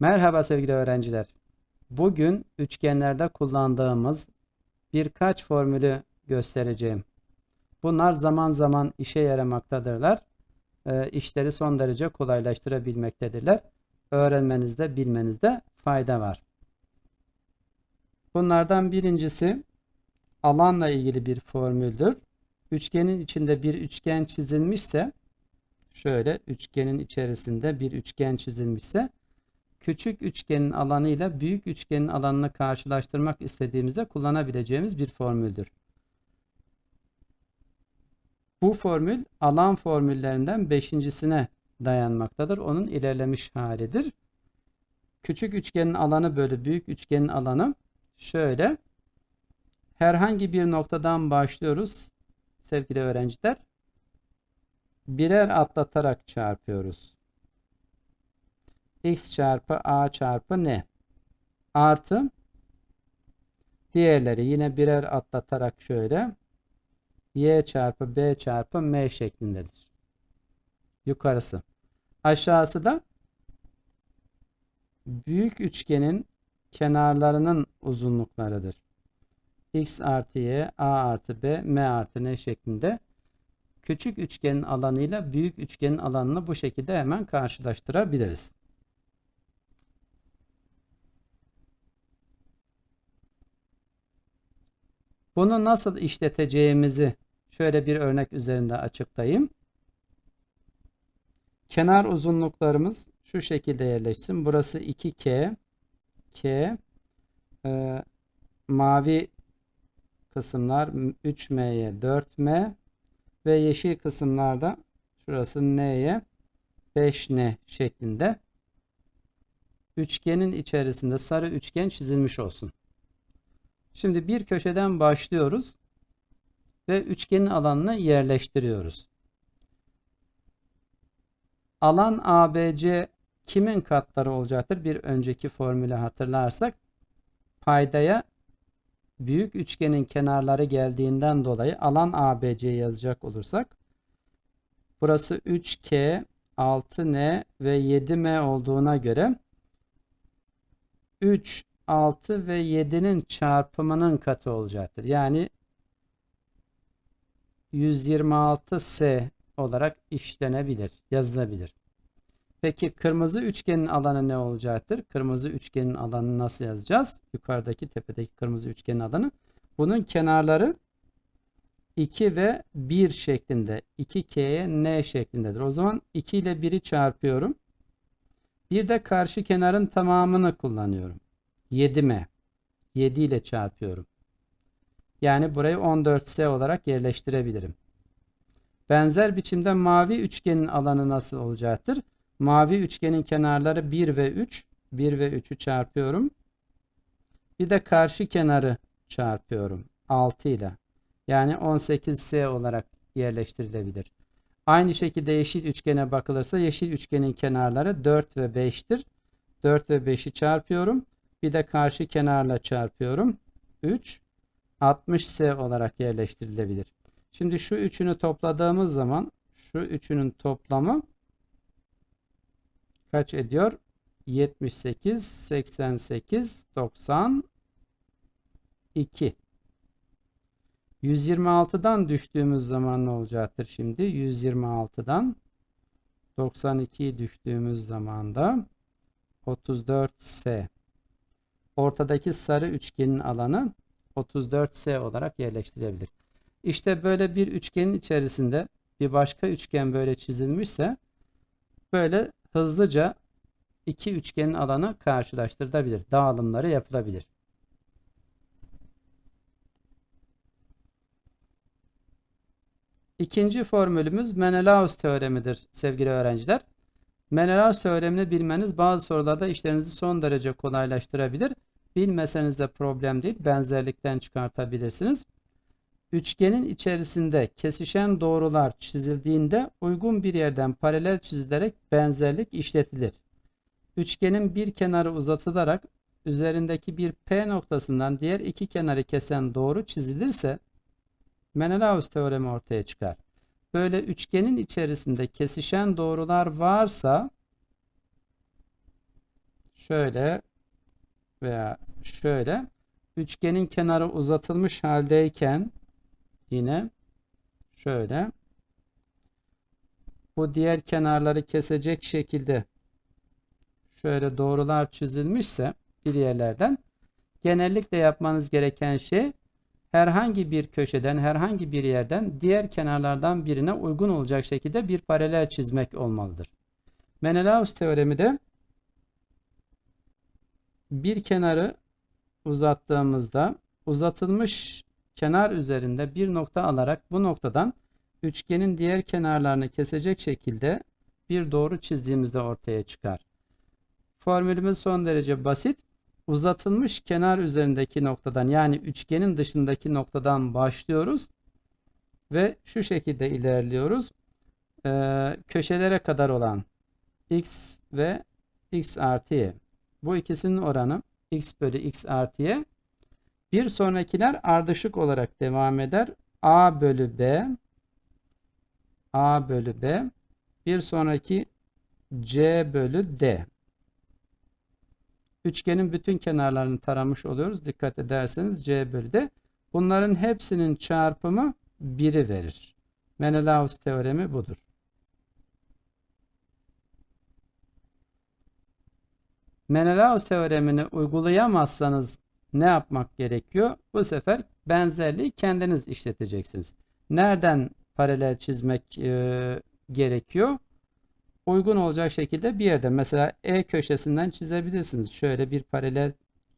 Merhaba sevgili öğrenciler. Bugün üçgenlerde kullandığımız birkaç formülü göstereceğim. Bunlar zaman zaman işe yaramaktadırlar. E, işleri son derece kolaylaştırabilmektedirler. Öğrenmenizde, bilmenizde fayda var. Bunlardan birincisi alanla ilgili bir formüldür. Üçgenin içinde bir üçgen çizilmişse şöyle üçgenin içerisinde bir üçgen çizilmişse küçük üçgenin alanı ile büyük üçgenin alanını karşılaştırmak istediğimizde kullanabileceğimiz bir formüldür. Bu formül alan formüllerinden beşincisine dayanmaktadır. Onun ilerlemiş halidir. Küçük üçgenin alanı bölü büyük üçgenin alanı şöyle. Herhangi bir noktadan başlıyoruz sevgili öğrenciler. Birer atlatarak çarpıyoruz x çarpı a çarpı n artı diğerleri yine birer atlatarak şöyle y çarpı b çarpı m şeklindedir. Yukarısı. Aşağısı da büyük üçgenin kenarlarının uzunluklarıdır. x artı y, a artı b, m artı n şeklinde küçük üçgenin alanıyla büyük üçgenin alanını bu şekilde hemen karşılaştırabiliriz. Bunu nasıl işleteceğimizi şöyle bir örnek üzerinde açıklayayım. Kenar uzunluklarımız şu şekilde yerleşsin. Burası 2K, K, e, mavi kısımlar 3M'ye 4M ve yeşil kısımlarda şurası N'ye 5N şeklinde üçgenin içerisinde sarı üçgen çizilmiş olsun. Şimdi bir köşeden başlıyoruz ve üçgenin alanını yerleştiriyoruz. Alan ABC kimin katları olacaktır? Bir önceki formülü hatırlarsak paydaya büyük üçgenin kenarları geldiğinden dolayı alan ABC yazacak olursak burası 3K, 6N ve 7M olduğuna göre 3 6 ve 7'nin çarpımının katı olacaktır. Yani 126S olarak işlenebilir, yazılabilir. Peki kırmızı üçgenin alanı ne olacaktır? Kırmızı üçgenin alanını nasıl yazacağız? Yukarıdaki tepedeki kırmızı üçgenin alanı. Bunun kenarları 2 ve 1 şeklinde. 2K'ye N şeklindedir. O zaman 2 ile 1'i çarpıyorum. Bir de karşı kenarın tamamını kullanıyorum. 7m. 7 ile çarpıyorum. Yani burayı 14s olarak yerleştirebilirim. Benzer biçimde mavi üçgenin alanı nasıl olacaktır? Mavi üçgenin kenarları 1 ve 3. 1 ve 3'ü çarpıyorum. Bir de karşı kenarı çarpıyorum. 6 ile. Yani 18s olarak yerleştirilebilir. Aynı şekilde yeşil üçgene bakılırsa yeşil üçgenin kenarları 4 ve 5'tir. 4 ve 5'i çarpıyorum. Bir de karşı kenarla çarpıyorum. 3 60S olarak yerleştirilebilir. Şimdi şu üçünü topladığımız zaman şu üçünün toplamı kaç ediyor? 78, 88, 92. 126'dan düştüğümüz zaman ne olacaktır şimdi? 126'dan 92'yi düştüğümüz zaman da 34S ortadaki sarı üçgenin alanı 34S olarak yerleştirebilir. İşte böyle bir üçgenin içerisinde bir başka üçgen böyle çizilmişse böyle hızlıca iki üçgenin alanı karşılaştırılabilir. Dağılımları yapılabilir. İkinci formülümüz Menelaus teoremidir sevgili öğrenciler. Menelaus teoremini bilmeniz bazı sorularda işlerinizi son derece kolaylaştırabilir. Bilmeseniz de problem değil. Benzerlikten çıkartabilirsiniz. Üçgenin içerisinde kesişen doğrular çizildiğinde uygun bir yerden paralel çizilerek benzerlik işletilir. Üçgenin bir kenarı uzatılarak üzerindeki bir P noktasından diğer iki kenarı kesen doğru çizilirse Menelaus teoremi ortaya çıkar. Böyle üçgenin içerisinde kesişen doğrular varsa şöyle veya şöyle üçgenin kenarı uzatılmış haldeyken yine şöyle bu diğer kenarları kesecek şekilde şöyle doğrular çizilmişse bir yerlerden genellikle yapmanız gereken şey herhangi bir köşeden herhangi bir yerden diğer kenarlardan birine uygun olacak şekilde bir paralel çizmek olmalıdır. Menelaus teoremi de bir kenarı uzattığımızda uzatılmış kenar üzerinde bir nokta alarak bu noktadan üçgenin diğer kenarlarını kesecek şekilde bir doğru çizdiğimizde ortaya çıkar. Formülümüz son derece basit. Uzatılmış kenar üzerindeki noktadan yani üçgenin dışındaki noktadan başlıyoruz ve şu şekilde ilerliyoruz. Ee, köşelere kadar olan x ve x artı y. Bu ikisinin oranı x bölü x artı y. Bir sonrakiler ardışık olarak devam eder. a bölü b a bölü b. Bir sonraki c bölü d. Üçgenin bütün kenarlarını taramış oluyoruz. Dikkat ederseniz c bölü d. Bunların hepsinin çarpımı 1'i verir. Menelaus teoremi budur. Menelaus teoremini uygulayamazsanız ne yapmak gerekiyor? Bu sefer benzerliği kendiniz işleteceksiniz. Nereden paralel çizmek e, gerekiyor? Uygun olacak şekilde bir yerde mesela E köşesinden çizebilirsiniz. Şöyle bir paralel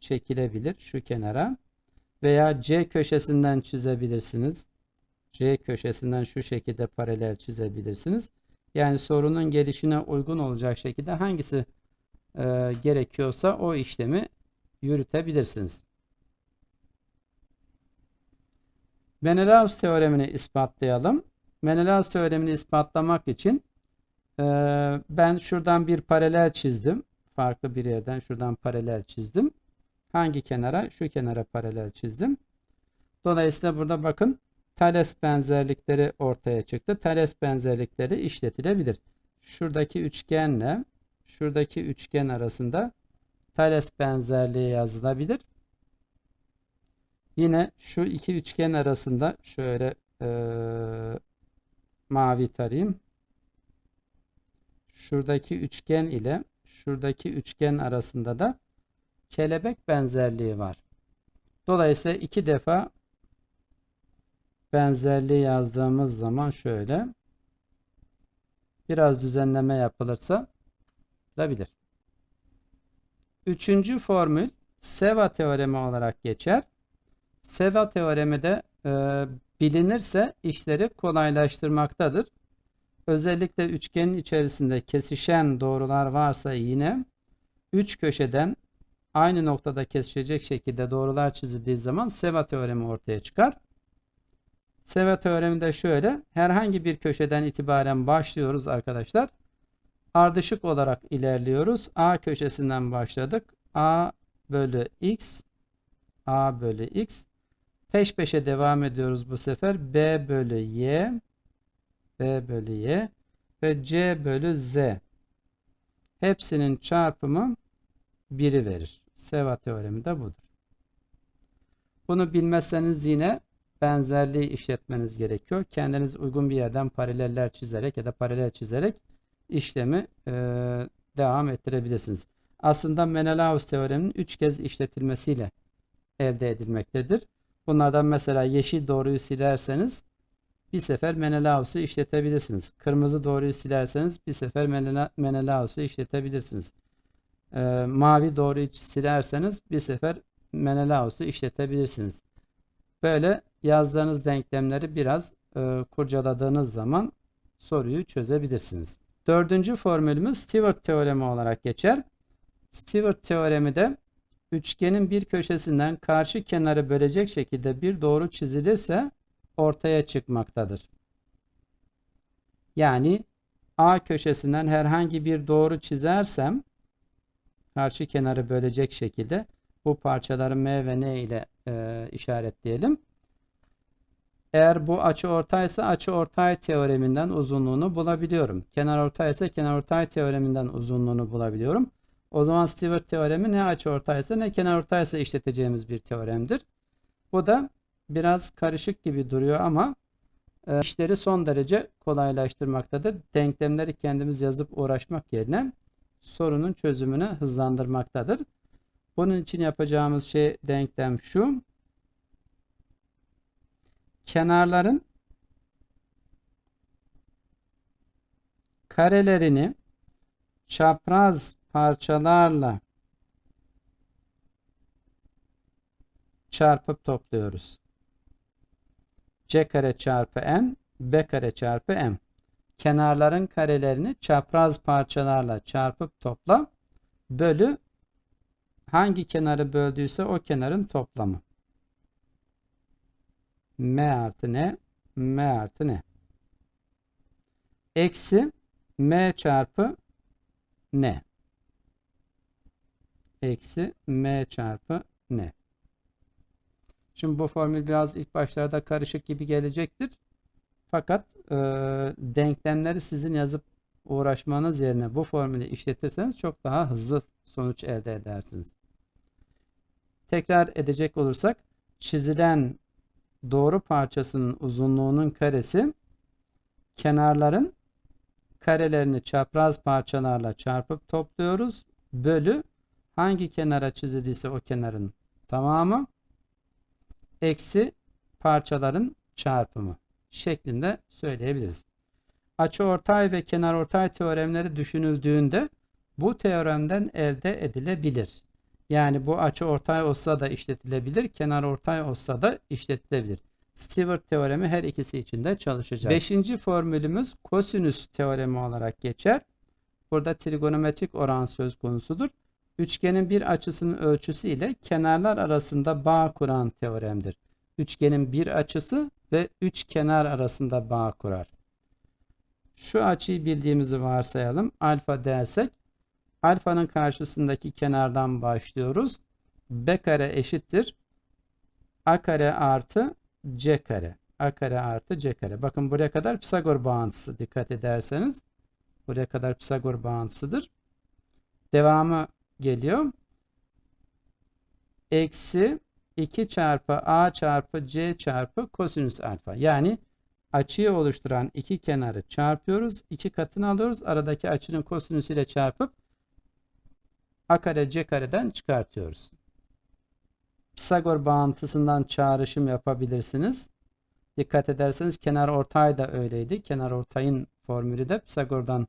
çekilebilir şu kenara veya C köşesinden çizebilirsiniz. C köşesinden şu şekilde paralel çizebilirsiniz. Yani sorunun gelişine uygun olacak şekilde hangisi e, gerekiyorsa o işlemi yürütebilirsiniz. Menelaus teoremini ispatlayalım. Menelaus teoremini ispatlamak için e, ben şuradan bir paralel çizdim. Farklı bir yerden şuradan paralel çizdim. Hangi kenara? Şu kenara paralel çizdim. Dolayısıyla burada bakın Thales benzerlikleri ortaya çıktı. Thales benzerlikleri işletilebilir. Şuradaki üçgenle şuradaki üçgen arasında Thales benzerliği yazılabilir. Yine şu iki üçgen arasında şöyle e, mavi tarayayım. Şuradaki üçgen ile şuradaki üçgen arasında da kelebek benzerliği var. Dolayısıyla iki defa benzerliği yazdığımız zaman şöyle biraz düzenleme yapılırsa olabilir. Üçüncü formül Seva teoremi olarak geçer. Seva teoremi de e, bilinirse işleri kolaylaştırmaktadır. Özellikle üçgenin içerisinde kesişen doğrular varsa yine üç köşeden aynı noktada kesişecek şekilde doğrular çizildiği zaman Seva teoremi ortaya çıkar. Seva teoremi de şöyle. Herhangi bir köşeden itibaren başlıyoruz arkadaşlar. Ardışık olarak ilerliyoruz. A köşesinden başladık. A bölü x A bölü x peş peşe devam ediyoruz bu sefer. B bölü y B bölü y ve C bölü z hepsinin çarpımı 1'i verir. Seva teoremi de budur. Bunu bilmezseniz yine benzerliği işletmeniz gerekiyor. Kendiniz uygun bir yerden paraleller çizerek ya da paralel çizerek işlemi e, devam ettirebilirsiniz. Aslında Menelaus teoreminin 3 kez işletilmesiyle elde edilmektedir. Bunlardan mesela yeşil doğruyu silerseniz bir sefer Menelaus'u işletebilirsiniz. Kırmızı doğruyu silerseniz bir sefer Menelaus'u işletebilirsiniz. E, mavi doğruyu silerseniz bir sefer Menelaus'u işletebilirsiniz. Böyle yazdığınız denklemleri biraz e, kurcaladığınız zaman soruyu çözebilirsiniz. Dördüncü formülümüz Stewart teoremi olarak geçer. Stewart teoremi de üçgenin bir köşesinden karşı kenarı bölecek şekilde bir doğru çizilirse ortaya çıkmaktadır. Yani A köşesinden herhangi bir doğru çizersem karşı kenarı bölecek şekilde bu parçaları M ve N ile e, işaretleyelim. Eğer bu açı ortaysa açı ortay teoreminden uzunluğunu bulabiliyorum. Kenar ortaysa kenar ortay teoreminden uzunluğunu bulabiliyorum. O zaman Stewart teoremi ne açıortaysa ne kenarortaysa işleteceğimiz bir teoremdir. Bu da biraz karışık gibi duruyor ama e, işleri son derece kolaylaştırmaktadır. Denklemleri kendimiz yazıp uğraşmak yerine sorunun çözümünü hızlandırmaktadır. Bunun için yapacağımız şey denklem şu. Kenarların karelerini çapraz parçalarla çarpıp topluyoruz. C kare çarpı n, B kare çarpı m. Kenarların karelerini çapraz parçalarla çarpıp topla bölü hangi kenarı böldüyse o kenarın toplamı. M artı n, M artı n. Eksi M çarpı n. Eksi M çarpı n. Şimdi bu formül biraz ilk başlarda karışık gibi gelecektir. Fakat e, denklemleri sizin yazıp uğraşmanız yerine bu formülü işletirseniz çok daha hızlı sonuç elde edersiniz. Tekrar edecek olursak çizilen doğru parçasının uzunluğunun karesi kenarların karelerini çapraz parçalarla çarpıp topluyoruz. Bölü hangi kenara çizildiyse o kenarın tamamı eksi parçaların çarpımı şeklinde söyleyebiliriz. Açıortay ve kenarortay teoremleri düşünüldüğünde bu teoremden elde edilebilir. Yani bu açıortay olsa da işletilebilir, kenarortay olsa da işletilebilir. Stewart teoremi her ikisi için de çalışacak. Beşinci formülümüz kosinüs teoremi olarak geçer. Burada trigonometrik oran söz konusudur. Üçgenin bir açısının ölçüsü ile kenarlar arasında bağ kuran teoremdir. Üçgenin bir açısı ve üç kenar arasında bağ kurar. Şu açıyı bildiğimizi varsayalım. Alfa dersek alfanın karşısındaki kenardan başlıyoruz. B kare eşittir. A kare artı C kare. A kare artı C kare. Bakın buraya kadar Pisagor bağıntısı dikkat ederseniz. Buraya kadar Pisagor bağıntısıdır. Devamı geliyor. Eksi 2 çarpı A çarpı C çarpı kosinüs alfa. Yani açıyı oluşturan iki kenarı çarpıyoruz. iki katını alıyoruz. Aradaki açının kosinüsü ile çarpıp A kare C kareden çıkartıyoruz. Pisagor bağıntısından çağrışım yapabilirsiniz. Dikkat ederseniz kenar ortay da öyleydi. Kenar ortayın formülü de Pisagor'dan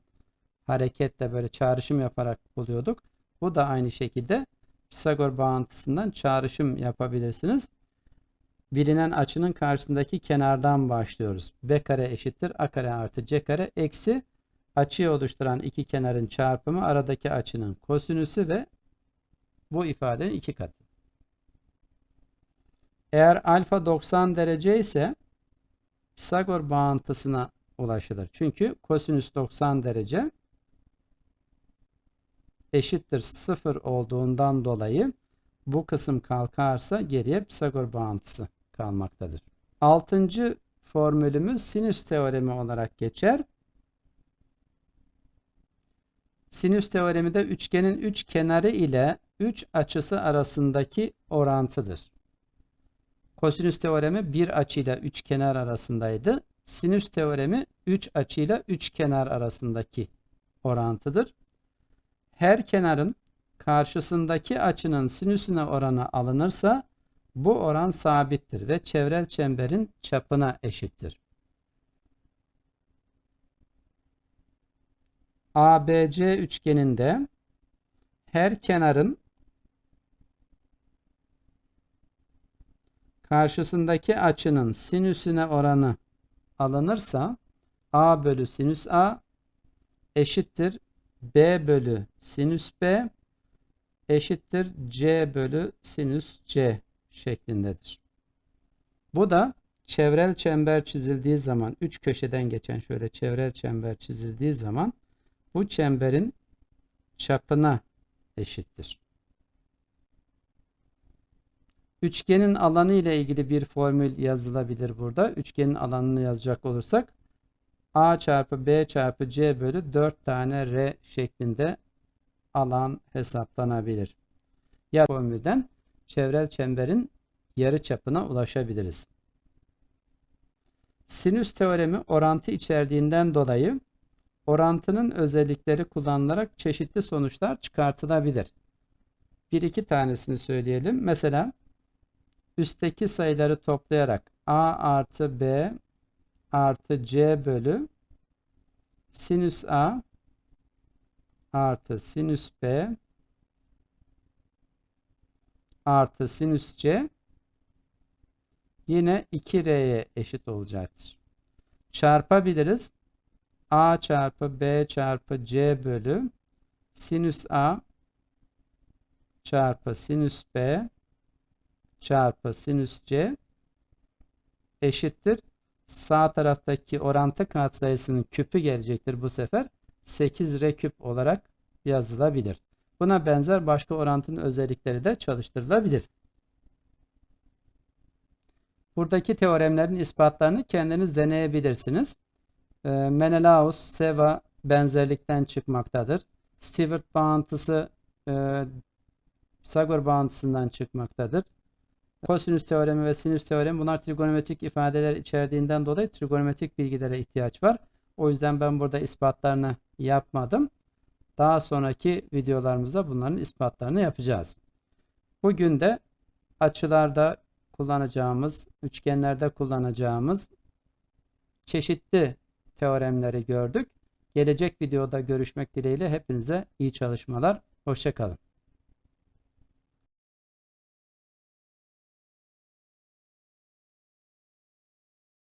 hareketle böyle çağrışım yaparak buluyorduk. Bu da aynı şekilde Pisagor bağıntısından çağrışım yapabilirsiniz. Bilinen açının karşısındaki kenardan başlıyoruz. B kare eşittir A kare artı C kare eksi açıyı oluşturan iki kenarın çarpımı aradaki açının kosinüsü ve bu ifadenin iki katı. Eğer alfa 90 derece ise Pisagor bağıntısına ulaşılır. Çünkü kosinüs 90 derece eşittir 0 olduğundan dolayı bu kısım kalkarsa geriye Pisagor bağıntısı kalmaktadır. Altıncı formülümüz sinüs teoremi olarak geçer. Sinüs teoremi de üçgenin üç kenarı ile üç açısı arasındaki orantıdır. Kosinüs teoremi bir açıyla üç kenar arasındaydı. Sinüs teoremi üç açıyla üç kenar arasındaki orantıdır. Her kenarın karşısındaki açının sinüsüne oranı alınırsa bu oran sabittir ve çevrel çemberin çapına eşittir. ABC üçgeninde her kenarın karşısındaki açının sinüsüne oranı alınırsa A bölü sinüs A eşittir B bölü sinüs B eşittir C bölü sinüs C şeklindedir. Bu da çevrel çember çizildiği zaman üç köşeden geçen şöyle çevrel çember çizildiği zaman bu çemberin çapına eşittir. Üçgenin alanı ile ilgili bir formül yazılabilir burada. Üçgenin alanını yazacak olursak A çarpı B çarpı C bölü 4 tane R şeklinde alan hesaplanabilir. Ya formülden çevrel çemberin yarıçapına ulaşabiliriz. Sinüs teoremi orantı içerdiğinden dolayı orantının özellikleri kullanılarak çeşitli sonuçlar çıkartılabilir. Bir iki tanesini söyleyelim. Mesela üstteki sayıları toplayarak a artı b artı c bölü sinüs a artı sinüs b artı sinüs c yine 2r'ye eşit olacaktır. Çarpabiliriz. A çarpı b çarpı c bölü sinüs a çarpı sinüs b çarpı sinüs c eşittir. Sağ taraftaki orantı katsayısının küpü gelecektir bu sefer. 8r küp olarak yazılabilir. Buna benzer başka orantının özellikleri de çalıştırılabilir. Buradaki teoremlerin ispatlarını kendiniz deneyebilirsiniz. E, Menelaus, Seva benzerlikten çıkmaktadır. Stewart bağıntısı e, Pisagor bağıntısından çıkmaktadır. Kosinüs teoremi ve sinüs teoremi bunlar trigonometrik ifadeler içerdiğinden dolayı trigonometrik bilgilere ihtiyaç var. O yüzden ben burada ispatlarını yapmadım. Daha sonraki videolarımızda bunların ispatlarını yapacağız. Bugün de açılarda kullanacağımız, üçgenlerde kullanacağımız çeşitli teoremleri gördük. Gelecek videoda görüşmek dileğiyle hepinize iyi çalışmalar. Hoşçakalın.